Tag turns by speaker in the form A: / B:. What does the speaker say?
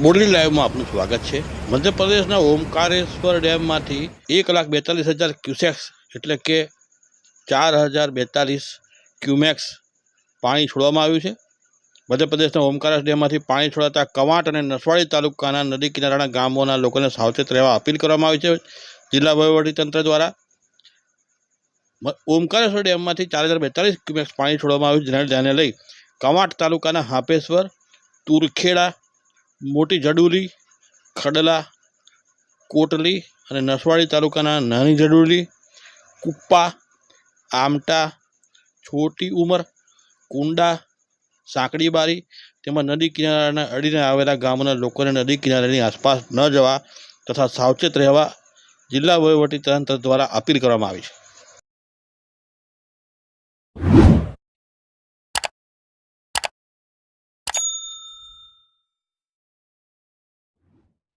A: બોડલી લાઈવમાં આપનું સ્વાગત છે. મધ્યપ્રદેશના ઓમકારેશ્વર ડેમમાંથી એક લાખ બેતાલીસ હજાર ક્યુસેક્સ એટલે કે ચાર હજાર બેતાલીસ ક્યુમેક્સ પાણી છોડવામાં આવ્યું છે. મધ્યપ્રદેશના ઓમકારેશ ડેમમાંથી પાણી છોડાતા કવાંટ અને નસવાડી તાલુકાના નદી કિનારાના ગામોના લોકોને સાવચેત રહેવા અપીલ કરવામાં આવી છે. જિલ્લા વહીવટીતંત્ર દ્વારા ઓમકારેશ્વર ડેમમાંથી ચાર હજાર બેતાલીસ ક્યુમેક્સ પાણી છોડવામાં આવ્યું જેને ધ્યાને લઈ કવાંટ તાલુકાના હાપેશ્વર, તુરખેડા મોટી જડુલી, ખડલા, કોટલી અને નસવાડી તાલુકાના નાની જડુલી, કુપ્પા, આમટા, છોટી ઉમર, કુંડા, સાંકડીબારી તેમજ નદી કિનારાના અડીને આવેલા ગામોના લોકોને નદી કિનારાની આસપાસ ન જવા તથા સાવચેત રહેવા જિલ્લા વહીવટી તંત્ર દ્વારા અપીલ કરવામાં આવી છે.